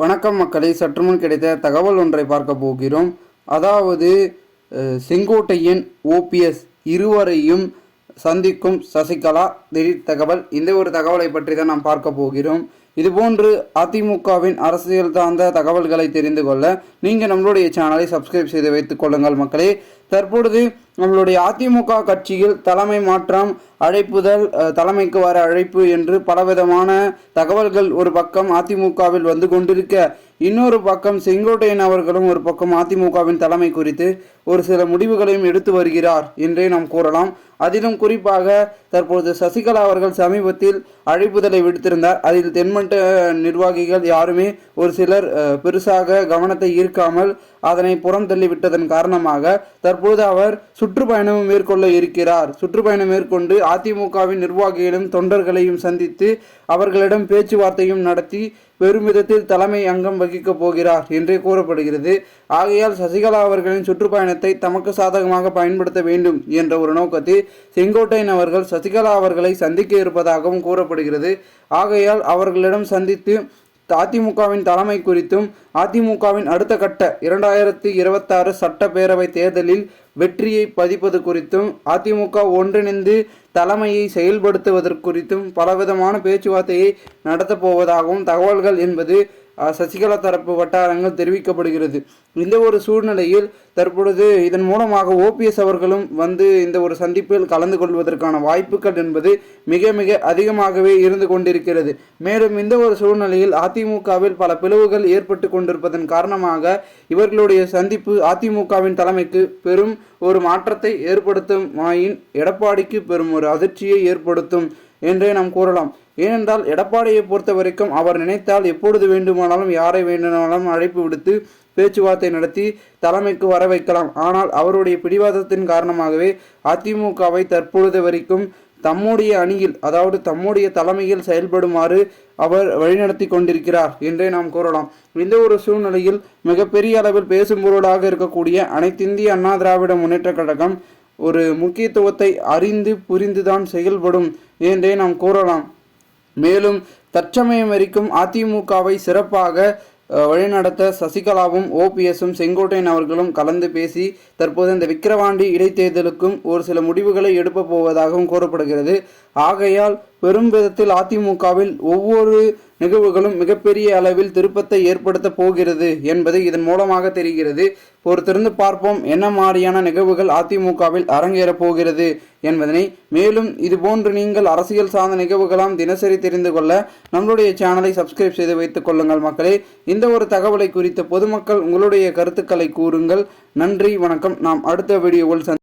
வணக்கம் மக்களை சற்றுமுன் கிடைத்த தகவல் ஒன்றை பார்க்க போகிறோம். அதாவது செங்கோட்டையின் செங்கோட்டையன் ஓபிஎஸ் இருவரையும் சந்திக்கும் சசிகலா திடீர் தகவல். இந்த ஒரு தகவலை பற்றி தான் நாம் பார்க்க போகிறோம். இதுபோன்று அதிமுகவின் அரசியல் சார்ந்த தகவல்களை தெரிந்து கொள்ள நீங்கள் நம்மளுடைய சேனலை சப்ஸ்கிரைப் செய்து வைத்துக் கொள்ளுங்கள் மக்களே. தற்பொழுது நம்மளுடைய அதிமுக கட்சியில் தலைமை மாற்றம் அழைப்புதல் தலைமைக்கு வர அழைப்பு என்று பலவிதமான தகவல்கள் ஒரு பக்கம் அதிமுகவில் வந்து கொண்டிருக்க இன்னொரு பக்கம் செங்கோட்டையன் அவர்களும் ஒரு பக்கம் அதிமுகவின் தலைமை குறித்து ஒரு சில முடிவுகளையும் எடுத்து வருகிறார் என்றே நாம் கூறலாம். அதிலும் குறிப்பாக தற்போது சசிகலா அவர்கள் சமீபத்தில் அழைப்புதலை விடுத்திருந்தார். அதில் தென்மண்ட நிர்வாகிகள் யாருமே ஒரு சிலர் பெருசாக கவனத்தை ஈர்க்காமல் அதனை புறம் தள்ளிவிட்டதன் காரணமாக தற்போது அவர் சுற்றுப்பயணம் மேற்கொள்ள இருக்கிறார். சுற்றுப்பயணம் மேற்கொண்டு அதிமுகவின் நிர்வாகிகளும் தொண்டர்களையும் சந்தித்து அவர்களிடம் பேச்சுவார்த்தையும் நடத்தி பெருமிதத்தில் தலைமை அங்கம் வகிக்கப் போகிறார் என்றே கூறப்படுகிறது. ஆகையால் சசிகலா அவர்களின் சுற்றுப்பயணத்தை தமக்கு சாதகமாக பயன்படுத்த வேண்டும் என்ற ஒரு நோக்கத்தில் செங்கோட்டையன் அவர்கள் சசிகலா அவர்களை சந்திக்க இருப்பதாகவும் கூறப்படுகிறது. ஆகையால் அவர்களிடம் சந்தித்து அதிமுகவின் தலைமை குறித்தும் அதிமுகவின் அடுத்த கட்ட இரண்டாயிரத்தி இருபத்தாறு சட்டப்பேரவை தேர்தலில் வெற்றியை பதிப்பது குறித்தும் அதிமுக ஒன்றிணைந்து தலைமையை செயல்படுத்துவதற்கு குறித்தும் பலவிதமான பேச்சுவார்த்தையை நடத்தப் போவதாகவும் தகவல்கள் என்பது சசிகலா தரப்பு வட்டாரங்கள் தெரிவிக்கப்படுகிறது. இந்த ஒரு சூழ்நிலையில் தற்பொழுது இதன் மூலமாக ஓபிஎஸ் அவர்களும் வந்து இந்த ஒரு சந்திப்பில் கலந்து கொள்வதற்கான வாய்ப்புகள் என்பது மிக மிக அதிகமாகவே இருந்து கொண்டிருக்கிறது. மேலும் இந்த ஒரு சூழ்நிலையில் அதிமுகவில் பல பிளவுகள் ஏற்பட்டு கொண்டிருப்பதன் காரணமாக இவர்களுடைய சந்திப்பு அதிமுகவின் தலைமைக்கு பெரும் ஒரு மாற்றத்தை ஏற்படுத்தும் ஆயின் எடப்பாடிக்கு பெரும் ஒரு அதிர்ச்சியை ஏற்படுத்தும் என்றே நாம் கூறலாம். ஏனென்றால் எடப்பாடியை பொறுத்த வரைக்கும் அவர் நினைத்தால் எப்பொழுது வேண்டுமானாலும் யாரை வேண்டுமானாலும் அழைப்பு விடுத்து பேச்சுவார்த்தை நடத்தி தலைமைக்கு வர வைக்கலாம். ஆனால் அவருடைய பிடிவாதத்தின் காரணமாகவே அதிமுகவை தற்பொழுது வரைக்கும் தம்முடைய அணியில் அதாவது தம்முடைய தலைமையில் செயல்படுமாறு அவர் வழிநடத்தி கொண்டிருக்கிறார் என்றே நாம் கூறலாம். இந்த ஒரு சூழ்நிலையில் மிகப்பெரிய அளவில் பேசும் பொருளாக இருக்கக்கூடிய அனைத்திந்திய அண்ணா திராவிட முன்னேற்ற கழகம் ஒரு முக்கியத்துவத்தை அறிந்து புரிந்துதான் செயல்படும் என்றே நாம் கூறலாம். மேலும் தற்சமயம் வரைக்கும் அதிமுகவை சிறப்பாக வழிநடத்த சசிகலாவும் ஓபிஎஸும் செங்கோட்டையன் அவர்களும் கலந்து பேசி தற்போது இந்த விக்கிரவாண்டி இடைத்தேர்தலுக்கும் ஒரு சில முடிவுகளை எடுப்ப போவதாகவும் கூறப்படுகிறது. ஆகையால் பெரும் விதத்தில் அதிமுகவில் ஒவ்வொரு நிகழ்வுகளும் மிகப்பெரிய அளவில் திருப்பத்தை ஏற்படுத்த போகிறது என்பது இதன் மூலமாக தெரிகிறது. பொறுத்திருந்து பார்ப்போம் என்ன மாதிரியான நிகழ்வுகள் அதிமுகவில் அரங்கேறப் போகிறது என்பதனை. மேலும் இதுபோன்று நீங்கள் அரசியல் சார்ந்த நிகழ்வுகளாம் தினசரி தெரிந்து கொள்ள நம்மளுடைய சேனலை சப்ஸ்கிரைப் செய்து வைத்துக் கொள்ளுங்கள் மக்களே. இந்த ஒரு தகவலை குறித்த பொதுமக்கள் உங்களுடைய கருத்துக்களை கூறுங்கள். நன்றி வணக்கம். நாம் அடுத்த வீடியோவில் சந்தி